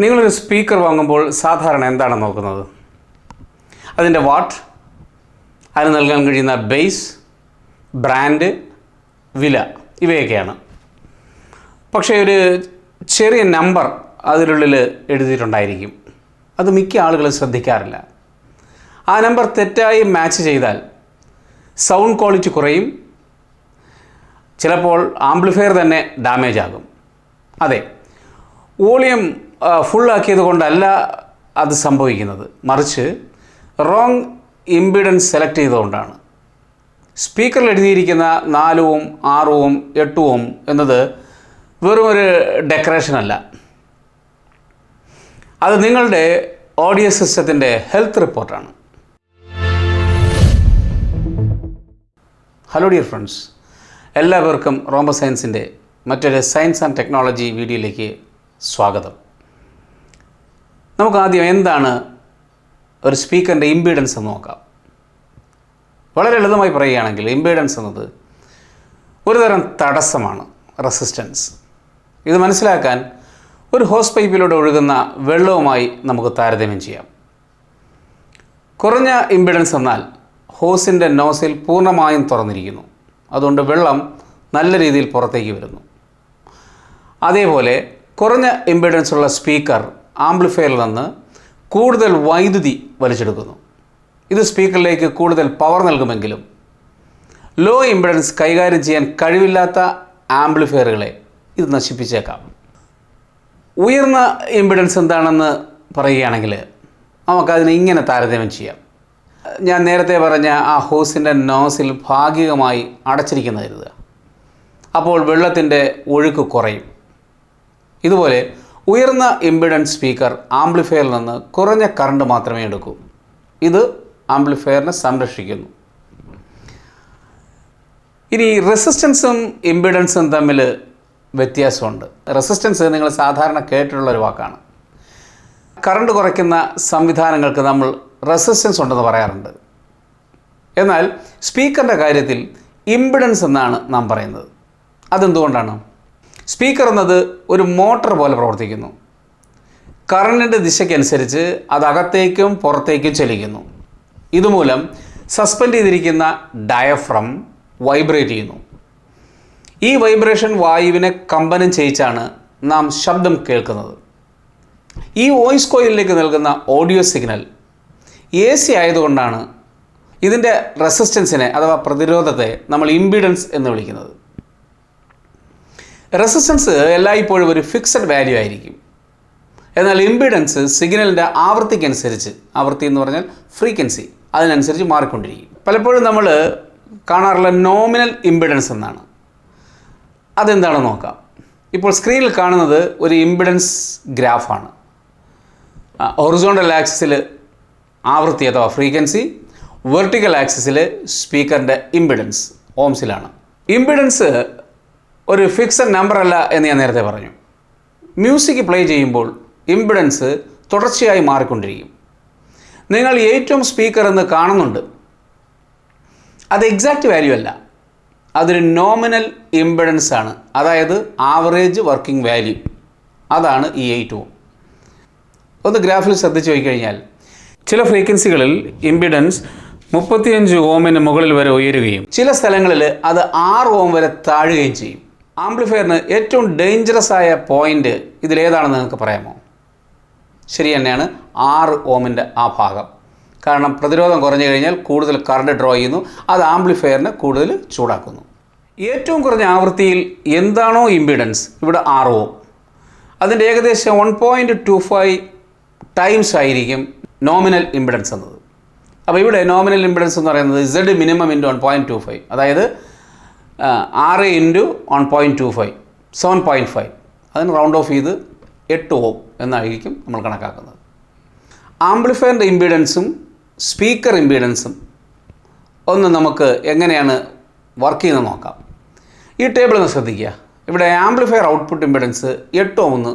നിങ്ങളൊരു സ്പീക്കർ വാങ്ങുമ്പോൾ സാധാരണ എന്താണ് നോക്കുന്നത്? അതിന്റെ വാട്ട്? അതിന് നൽകാൻ കഴിയുന്ന ബേസ് ബ്രാൻഡ് വില ഇവയൊക്കെയാണ്. പക്ഷേ ഒരു ചെറിയ നമ്പർ അതിനുള്ളിൽ എഴുതിയിട്ടുണ്ടായിരിക്കും. അത് മിക്ക ആളുകളും ശ്രദ്ധിക്കാറില്ല. ആ നമ്പർ തെറ്റായി മാച്ച് ചെയ്താൽ സൗണ്ട് ക്വാളിറ്റി കുറയും. ചിലപ്പോൾ ആംപ്ലിഫയർ തന്നെ ഡാമേജ് ആകും. അതെ വോളിയം ഫുള്ളാക്കിയത് കൊണ്ടല്ല അത് സംഭവിക്കുന്നത്. മറിച്ച് റോങ് ഇമ്പിഡൻസ് സെലക്ട് ചെയ്തുകൊണ്ടാണ്. സ്പീക്കറിൽ എഴുതിയിരിക്കുന്ന നാലുവും ആറുവും എട്ടുവും എന്നത് വെറും ഒരു ഡെക്കറേഷൻ അല്ല. അത് നിങ്ങളുടെ ഓഡിയോ സിസ്റ്റത്തിന്റെ ഹെൽത്ത് റിപ്പോർട്ടാണ് ഹലോ ഡിയർ ഫ്രണ്ട്സ് എല്ലാവർക്കും റോംബ സയൻസിന്റെ മറ്റൊരു സയൻസ് ആൻഡ് ടെക്നോളജി വീഡിയോയിലേക്ക് സ്വാഗതം. നമുക്ക് ആദ്യം എന്താണ് ഒരു സ്പീക്കറിന്റെ ഇമ്പീഡൻസ് എന്ന് നോക്കാം. വളരെ ലളിതമായി പറയുകയാണെങ്കിൽ ഇമ്പീഡൻസ് എന്നത് ഒരുതരം തടസ്സമാണ് റെസിസ്റ്റൻസ്. ഇത് മനസ്സിലാക്കാൻ ഒരു ഹോസ് പൈപ്പിലൂടെ ഒഴുകുന്ന വെള്ളവുമായി നമുക്ക് താരതമ്യം ചെയ്യാം. കുറഞ്ഞ ഇമ്പിഡൻസ് എന്നാൽ ഹോസിന്റെ നോസിൽ പൂർണമായും തുറന്നിരിക്കുന്നു. അതുകൊണ്ട് വെള്ളം നല്ല രീതിയിൽ പുറത്തേക്ക് വരുന്നു. അതേപോലെ കുറഞ്ഞ ഇമ്പിഡൻസ് ഉള്ള സ്പീക്കർ ആംപ്ലിഫയറിൽ നിന്ന് കൂടുതൽ വൈദ്യുതി വലിച്ചെടുക്കുന്നു. ഇത് സ്പീക്കറിലേക്ക് കൂടുതൽ പവർ നൽകുമെങ്കിലും ലോ ഇമ്പിഡൻസ് കൈകാര്യം ചെയ്യാൻ കഴിവില്ലാത്ത ആംപ്ലിഫയറുകളെ ഇത് നശിപ്പിച്ചേക്കാം. ഉയർന്ന ഇമ്പിഡൻസ് എന്താണെന്ന് പറയുകയാണെങ്കിൽ നമുക്കതിനെ ഇങ്ങനെ താരതമ്യം ചെയ്യാം. ഞാൻ നേരത്തെ പറഞ്ഞ ആ ഹോസിന്റെ നോസിൽ ഭാഗികമായി അടച്ചിരിക്കുന്ന കരുതുക. അപ്പോൾ വെള്ളത്തിന്റെ ഒഴുക്ക് കുറയും. ഇതുപോലെ ഉയർന്ന ഇമ്പിഡൻസ് സ്പീക്കർ ആംപ്ലിഫയറിൽ നിന്ന് കുറഞ്ഞ കറണ്ട് മാത്രമേ എടുക്കൂ. ഇത് ആംപ്ലിഫയറിനെ സംരക്ഷിക്കുന്നു. ഇനി റെസിസ്റ്റൻസും ഇമ്പിഡൻസും തമ്മിൽ വ്യത്യാസമുണ്ട്. റെസിസ്റ്റൻസ് നിങ്ങൾ സാധാരണ കേട്ടിട്ടുള്ള ഒരു വാക്കാണ്. കറണ്ട് കുറയ്ക്കുന്ന സംവിധാനങ്ങൾക്ക് നമ്മൾ റെസിസ്റ്റൻസ് ഉണ്ടെന്ന് പറയാറുണ്ട്. എന്നാൽ സ്പീക്കറിന്റെ കാര്യത്തിൽ ഇമ്പിഡൻസ് എന്നാണ് നാം പറയുന്നത്. അതെന്തുകൊണ്ടാണ്? സ്പീക്കർ എന്നത് ഒരു മോട്ടർ പോലെ പ്രവർത്തിക്കുന്നു. കറണ്ടിന്റെ ദിശയ്ക്കനുസരിച്ച് അത് അകത്തേക്കും പുറത്തേക്കും ചലിക്കുന്നു. ഇതുമൂലം സസ്പെൻഡ് ചെയ്തിരിക്കുന്ന ഡയഫ്രം വൈബ്രേറ്റ് ചെയ്യുന്നു. ഈ വൈബ്രേഷൻ വായുവിനെ കമ്പനം ചെയ്യിച്ചാണ് നാം ശബ്ദം കേൾക്കുന്നത്. ഈ വോയിസ് കോയിലിലേക്ക് നൽകുന്ന ഓഡിയോ സിഗ്നൽ എ സി ആയതുകൊണ്ടാണ് ഇതിന്റെ റെസിസ്റ്റൻസിനെ അഥവാ പ്രതിരോധത്തെ നമ്മൾ ഇമ്പിഡൻസ് എന്ന് വിളിക്കുന്നത്. റെസിസ്റ്റൻസ് എല്ലായ്പ്പോഴും ഒരു ഫിക്സഡ് വാല്യൂ ആയിരിക്കും. എന്നാൽ ഇമ്പിഡൻസ് സിഗ്നലിന്റെ ആവൃത്തിക്കനുസരിച്ച് ആവൃത്തി എന്ന് പറഞ്ഞാൽ ഫ്രീക്വൻസി അതിനനുസരിച്ച് മാറിക്കൊണ്ടിരിക്കും. പലപ്പോഴും നമ്മൾ കാണാറുള്ള നോമിനൽ ഇമ്പിഡൻസ് എന്നാണ്. അതെന്താണെന്ന് നോക്കാം. ഇപ്പോൾ സ്ക്രീനിൽ കാണുന്നത് ഒരു ഇമ്പിഡൻസ് ഗ്രാഫാണ്. ഒറിസോണ്ടൽ ആക്സിസിൽ ആവൃത്തി അഥവാ ഫ്രീക്വൻസി വെർട്ടിക്കൽ ആക്സിസിൽ സ്പീക്കറിന്റെ ഇമ്പിഡൻസ് ഓംസിലാണ്. ഇമ്പിഡൻസ് ഒരു ഫിക്സഡ് നമ്പർ അല്ല എന്ന് ഞാൻ നേരത്തെ പറഞ്ഞു. മ്യൂസിക് പ്ലേ ചെയ്യുമ്പോൾ ഇമ്പിഡൻസ് തുടർച്ചയായി മാറിക്കൊണ്ടിരിക്കും. നിങ്ങൾ ഏറ്റവും സ്പീക്കർ എന്ന് കാണുന്നുണ്ട്. അത് എക്സാക്റ്റ് വാല്യൂ അല്ല. അതൊരു നോമിനൽ ഇമ്പിഡൻസ് ആണ്. അതായത് ആവറേജ് വർക്കിംഗ് വാല്യൂ അതാണ് ഈ ഏറ്റവും. ഒന്ന് ഗ്രാഫിൽ ശ്രദ്ധിച്ചു നോക്കിക്കഴിഞ്ഞാൽ ചില ഫ്രീക്വൻസികളിൽ ഇമ്പിഡൻസ് മുപ്പത്തിയഞ്ച് ഓമിന് മുകളിൽ വരെ ഉയരുകയും ചില സ്ഥലങ്ങളിൽ അത് ആറ് ഓം വരെ താഴുകയും ചെയ്യും. ആംപ്ലിഫയറിന് ഏറ്റവും ഡേഞ്ചറസ് ആയ പോയിന്റ് ഇതിലേതാണെന്ന് നിങ്ങൾക്ക് പറയാമോ? ശരി തന്നെയാണ് ആറ് ഓമിന്റെ ആ ഭാഗം. കാരണം പ്രതിരോധം കുറഞ്ഞു കഴിഞ്ഞാൽ കൂടുതൽ കറണ്ട് ഡ്രോ ചെയ്യുന്നു. അത് ആംപ്ലിഫയറിനെ കൂടുതൽ ചൂടാക്കുന്നു. ഏറ്റവും കുറഞ്ഞ ആവൃത്തിയിൽ എന്താണോ ഇമ്പിഡൻസ് ഇവിടെ ആറ് ഓം. അതിന്റെ ഏകദേശം one point two five times ആയിരിക്കും നോമിനൽ ഇമ്പിഡൻസ് എന്നത്. അപ്പോൾ ഇവിടെ നോമിനൽ ഇമ്പിഡൻസ് എന്ന് പറയുന്നത് Z minimum into one point two five അതായത് ആറ് into one point two five seven point five അതിന് റൗണ്ട് ഓഫ് ചെയ്ത് എട്ട് ഓം എന്നായിരിക്കും നമ്മൾ കണക്കാക്കുന്നത്. ആംപ്ലിഫയറിന്റെ ഇമ്പിഡൻസും സ്പീക്കർ ഇമ്പിഡൻസും ഒന്ന് നമുക്ക് എങ്ങനെയാണ് വർക്ക് ചെയ്യുന്നത് നോക്കാം. ഈ ടേബിൾ ഒന്ന് ശ്രദ്ധിക്കുക. ഇവിടെ ആംപ്ലിഫയർ ഔട്ട്പുട്ട് ഇമ്പിഡൻസ് എട്ട് ഓം എന്ന്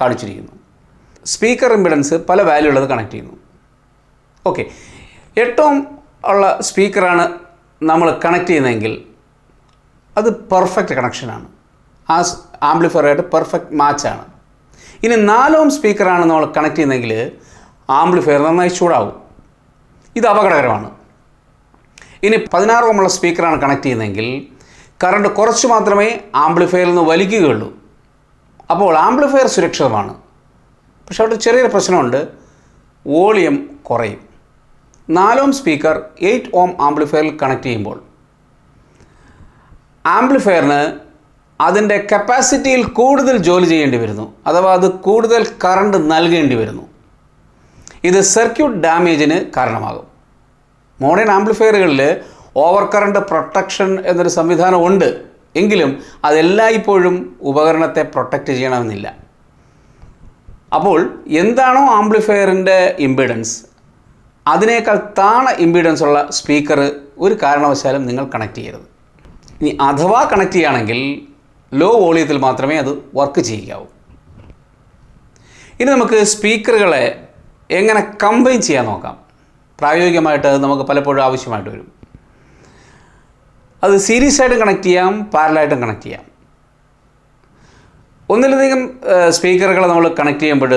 കാണിച്ചിരിക്കുന്നു. സ്പീക്കർ ഇമ്പിഡൻസ് പല വാല്യൂ ഉള്ളത് കണക്ട് ചെയ്യുന്നു. ഓക്കെ എട്ടോം ഉള്ള സ്പീക്കറാണ് നമ്മൾ കണക്ട് ചെയ്യുന്നതെങ്കിൽ അത് പെർഫെക്റ്റ് കണക്ഷനാണ് ആ ആംപ്ലിഫയറായിട്ട് പെർഫെക്റ്റ് മാച്ചാണ് ഇനി നാലോം സ്പീക്കറാണ് നമ്മൾ കണക്ട് ചെയ്യുന്നതെങ്കിൽ ആംപ്ലിഫയർ നന്നായി ചൂടാവും. ഇത് അപകടകരമാണ്. ഇനി പതിനാറ് ഓമുള്ള സ്പീക്കറാണ് കണക്ട് ചെയ്യുന്നതെങ്കിൽ കറണ്ട് കുറച്ച് മാത്രമേ ആംപ്ലിഫയറിൽ നിന്ന് വലിക്കുകയുള്ളൂ. അപ്പോൾ ആംപ്ലിഫയർ സുരക്ഷിതമാണ്. പക്ഷേ അവിടെ ചെറിയൊരു പ്രശ്നമുണ്ട്. വോളിയം കുറയും. നാലോം സ്പീക്കർ എയ്റ്റ് ഓം ആംപ്ലിഫയറിൽ കണക്ട് ചെയ്യുമ്പോൾ ആംപ്ലിഫയറിന് അതിന്റെ കപ്പാസിറ്റിയിൽ കൂടുതൽ ജോലി ചെയ്യേണ്ടി വരുന്നു. അഥവാ അത് കൂടുതൽ കറണ്ട് നൽകേണ്ടി വരുന്നു. ഇത് സർക്യൂട്ട് ഡാമേജിന് കാരണമാകും. മോഡേൺ ആംപ്ലിഫയറുകളിൽ ഓവർ കറണ്ട് പ്രൊട്ടക്ഷൻ എന്നൊരു സംവിധാനം ഉണ്ട്. എങ്കിലും അതെല്ലായ്പ്പോഴും ഉപകരണത്തെ പ്രൊട്ടക്റ്റ് ചെയ്യണമെന്നില്ല. അപ്പോൾ എന്താണോ ആംപ്ലിഫയറിന്റെ ഇമ്പിഡൻസ് അതിനേക്കാൾ താണ ഇമ്പിഡൻസ് ഉള്ള സ്പീക്കർ ഒരു കാരണവശാലും നിങ്ങൾ കണക്ട് ചെയ്യരുത്. ഇനി അഥവാ കണക്ട് ചെയ്യുകയാണെങ്കിൽ ലോ വോളിയത്തിൽ മാത്രമേ അത് വർക്ക് ചെയ്യാവൂ ഇനി നമുക്ക് സ്പീക്കറുകളെ എങ്ങനെ കമ്പൈൻ ചെയ്യാൻ നോക്കാം. പ്രായോഗികമായിട്ട് നമുക്ക് പലപ്പോഴും ആവശ്യമായിട്ട് വരും. അത് സീരീസ് ആയിട്ടും കണക്ട് ചെയ്യാം പാരലായിട്ടും കണക്ട് ചെയ്യാം. ഒന്നിലധികം സ്പീക്കറുകളെ നമ്മൾ കണക്ട് ചെയ്യുമ്പോൾ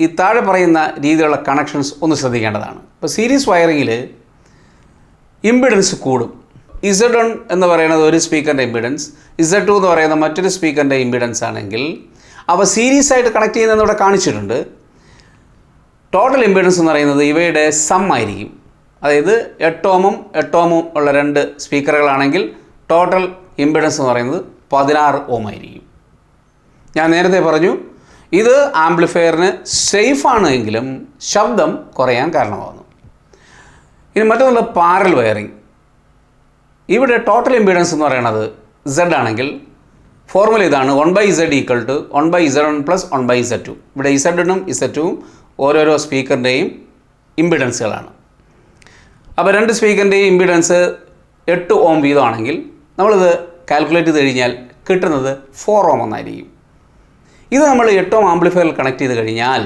ഈ താഴെ പറയുന്ന രീതിയിലുള്ള കണക്ഷൻസ് ഒന്ന് ശ്രദ്ധിക്കേണ്ടതാണ്. ഇപ്പോൾ സീരീസ് വയറിങ്ങിൽ ഇമ്പിഡൻസ് കൂടും. ഇസഡ് എന്ന് പറയുന്നത് ഒരു സ്പീക്കറിന്റെ ഇമ്പിഡൻസ്. ഇസഡ് ടു എന്ന് പറയുന്ന മറ്റൊരു സ്പീക്കറിന്റെ ഇമ്പിഡൻസ് ആണെങ്കിൽ അവ സീരീസ് ആയിട്ട് കണക്ട് ചെയ്യുന്നത് ഇവിടെ കാണിച്ചിട്ടുണ്ട്. ടോട്ടൽ ഇമ്പിഡൻസ് എന്ന് പറയുന്നത് ഇവയുടെ സം ആയിരിക്കും. അതായത് എട്ടോമും എട്ടോമും ഉള്ള രണ്ട് സ്പീക്കറുകളാണെങ്കിൽ ടോട്ടൽ ഇമ്പിഡൻസ് എന്ന് പറയുന്നത് പതിനാറ് ഓം ആയിരിക്കും. ഞാൻ നേരത്തെ പറഞ്ഞു ഇത് ആംപ്ലിഫയറിന് സേഫാണ് എങ്കിലും ശബ്ദം കുറയാൻ കാരണമാകുന്നു. ഇനി മറ്റൊന്നുള്ള പാരൽ വയറിംഗ് ഇവിടെ ടോട്ടൽ ഇമ്പിഡൻസ് എന്ന് പറയുന്നത് Z ആണെങ്കിൽ ഫോർമുല ഇതാണ് one by Z equal to one by Z one plus one by Z two ഇവിടെ ഇസഡിനും ഇസഡ് ഓരോരോ സ്പീക്കറിന്റെയും ഇമ്പിഡൻസുകളാണ് അപ്പോൾ രണ്ട് സ്പീക്കറിന്റെയും ഇമ്പിഡൻസ് എട്ട് ഓം വീതമാണെങ്കിൽ നമ്മളിത് കാൽക്കുലേറ്റ് ചെയ്ത് കഴിഞ്ഞാൽ കിട്ടുന്നത് ഫോർ ഓം എന്നായിരിക്കും ഇത് നമ്മൾ എട്ടോം ആംപ്ലിഫയറിൽ കണക്ട് ചെയ്ത് കഴിഞ്ഞാൽ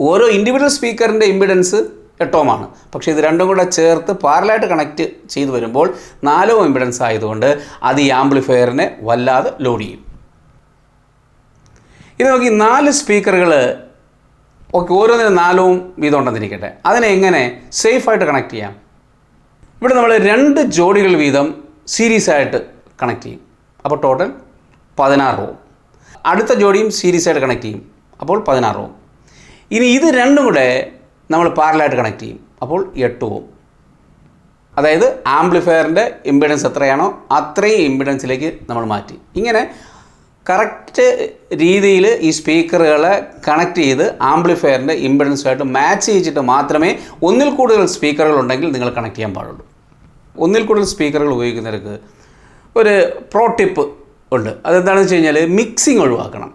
ഓരോ ഇൻഡിവിജ്വൽ സ്പീക്കറിന്റെ ഇമ്പിഡൻസ് എട്ടോമാണ്. പക്ഷേ ഇത് രണ്ടും കൂടെ ചേർത്ത് പാരലായിട്ട് കണക്ട് ചെയ്തു വരുമ്പോൾ നാലോ ഇമ്പിഡൻസ് ആയതുകൊണ്ട് അത് ഈ ആംപ്ലിഫയറിനെ വല്ലാതെ ലോഡ് ചെയ്യും. ഇത് നോക്കി നാല് സ്പീക്കറുകൾ ഓക്കെ ഓരോന്നിനും നാലും വീതം ഉണ്ടെന്നിരിക്കട്ടെ. അതിനെ എങ്ങനെ സേഫായിട്ട് കണക്ട് ചെയ്യാം? ഇവിടെ നമ്മൾ രണ്ട് ജോഡികൾ വീതം സീരീസ് ആയിട്ട് കണക്ട് ചെയ്യും. അപ്പോൾ ടോട്ടൽ പതിനാറ് ഓം. അടുത്ത ജോഡിയും സീരീസ് ആയിട്ട് കണക്ട് ചെയ്യും. അപ്പോൾ പതിനാറ് ഓം. ഇനി ഇത് രണ്ടും കൂടെ നമ്മൾ പാരലായിട്ട് കണക്ട് ചെയ്യും. അപ്പോൾ എട്ട് ഓം. അതായത് ആംപ്ലിഫയറിന്റെ ഇമ്പിഡൻസ് എത്രയാണോ അത്രയും ഇമ്പിഡൻസിലേക്ക് നമ്മൾ മാറ്റി. ഇങ്ങനെ കറക്റ്റ് രീതിയിൽ ഈ സ്പീക്കറുകളെ കണക്ട് ചെയ്ത് ആംപ്ലിഫയറിന്റെ ഇമ്പിഡൻസുമായിട്ട് മാച്ച് ചെയ്യിച്ചിട്ട് മാത്രമേ ഒന്നിൽ കൂടുതൽ സ്പീക്കറുകൾ ഉണ്ടെങ്കിൽ നിങ്ങൾ കണക്ട് ചെയ്യാൻ പാടുള്ളൂ. ഒന്നിൽ കൂടുതൽ സ്പീക്കറുകൾ ഉപയോഗിക്കുന്നവർക്ക് ഒരു പ്രോ ടിപ്പ് ഉണ്ട്. അതെന്താണെന്ന് വെച്ച് കഴിഞ്ഞാൽ മിക്സിങ് ഒഴിവാക്കണം.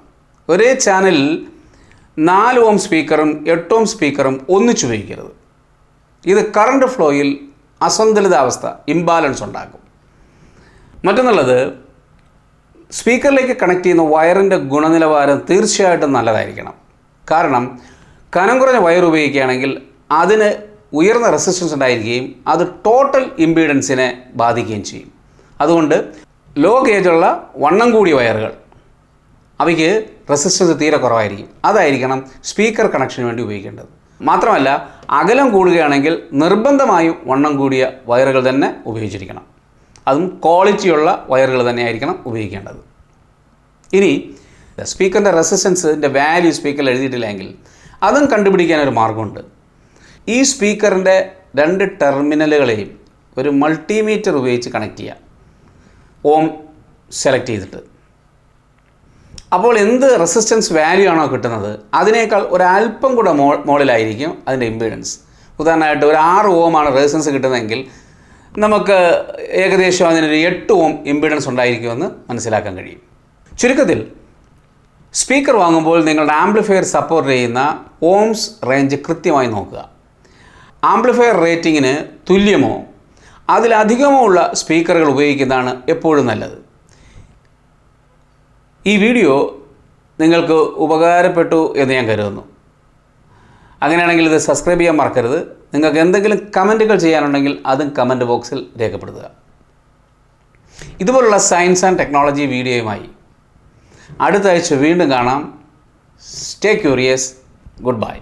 ഒരേ ചാനലിൽ നാല് ഓം സ്പീക്കറും എട്ട് ഓം സ്പീക്കറും ഒന്നിച്ചു ഉപയോഗിക്കരുത്. ഇത് കറണ്ട് ഫ്ലോയിൽ അസന്തുലിതാവസ്ഥ ഇംബാലൻസ് ഉണ്ടാക്കും. മറ്റൊന്നുള്ളത് സ്പീക്കറിലേക്ക് കണക്ട് ചെയ്യുന്ന വയറിന്റെ ഗുണനിലവാരം തീർച്ചയായിട്ടും നല്ലതായിരിക്കണം. കാരണം കനം കുറഞ്ഞ വയർ ഉപയോഗിക്കുകയാണെങ്കിൽ അതിന് ഉയർന്ന റെസിസ്റ്റൻസ് ഉണ്ടായിരിക്കുകയും അത് ടോട്ടൽ ഇമ്പീഡൻസിനെ ബാധിക്കുകയും ചെയ്യും. അതുകൊണ്ട് ലോ ഗേജുള്ള വണ്ണം കൂടിയ വയറുകൾ അവയ്ക്ക് റെസിസ്റ്റൻസ് തീരെ കുറവായിരിക്കും. അതായിരിക്കണം സ്പീക്കർ കണക്ഷന് വേണ്ടി ഉപയോഗിക്കേണ്ടത്. മാത്രമല്ല അകലം കൂടുകയാണെങ്കിൽ നിർബന്ധമായും വണ്ണം കൂടിയ വയറുകൾ തന്നെ ഉപയോഗിച്ചിരിക്കണം. അതും ക്വാളിറ്റിയുള്ള വയറുകൾ തന്നെ ആയിരിക്കണം ഉപയോഗിക്കേണ്ടത്. ഇനി സ്പീക്കറിന്റെ റെസിസ്റ്റൻസിന്റെ വാല്യൂ സ്പീക്കറിൽ എഴുതിയിട്ടില്ലെങ്കിൽ അതും കണ്ടുപിടിക്കാൻ ഒരു മാർഗമുണ്ട്. ഈ സ്പീക്കറിന്റെ രണ്ട് ടെർമിനലുകളെയും ഒരു മൾട്ടിമീറ്റർ ഉപയോഗിച്ച് കണക്ട് ചെയ്യാം ഓം സെലക്ട് ചെയ്തിട്ട്. അപ്പോൾ എന്ത് റെസിസ്റ്റൻസ് വാല്യൂ ആണോ കിട്ടുന്നത്? അതിനേക്കാൾ ഒരല്പം കൂടെ മോ മുകളിലായിരിക്കും അതിന്റെ ഇമ്പിഡൻസ് ഉദാഹരണമായിട്ട് ഒരു ആറ് ഓം ആണ് റെസിസ്റ്റൻസ് കിട്ടുന്നതെങ്കിൽ നമുക്ക് ഏകദേശം അതിനൊരു എട്ട് ഓം ഇമ്പിഡൻസ് ഉണ്ടായിരിക്കുമെന്ന് മനസ്സിലാക്കാൻ കഴിയും. ചുരുക്കത്തിൽ സ്പീക്കർ വാങ്ങുമ്പോൾ നിങ്ങളുടെ ആംപ്ലിഫയർ സപ്പോർട്ട് ചെയ്യുന്ന ഓംസ് റേഞ്ച് കൃത്യമായി നോക്കുക. ആംപ്ലിഫയർ റേറ്റിങ്ങിന് തുല്യമോ? അതിലധികമോ ഉള്ള സ്പീക്കറുകൾ ഉപയോഗിക്കുന്നതാണ് എപ്പോഴും നല്ലത്. ഈ വീഡിയോ നിങ്ങൾക്ക് ഉപകാരപ്പെട്ടു എന്ന് ഞാൻ കരുതുന്നു. അങ്ങനെയാണെങ്കിൽ ഇത് സബ്സ്ക്രൈബ് ചെയ്യാൻ മറക്കരുത്. നിങ്ങൾക്ക് എന്തെങ്കിലും കമന്റുകൾ ചെയ്യാനുണ്ടെങ്കിൽ അതും കമന്റ് ബോക്സിൽ രേഖപ്പെടുത്തുക. ഇതുപോലുള്ള സയൻസ് ആൻഡ് ടെക്നോളജി വീഡിയോയുമായി അടുത്ത ആഴ്ച വീണ്ടും കാണാം. Stay curious good bye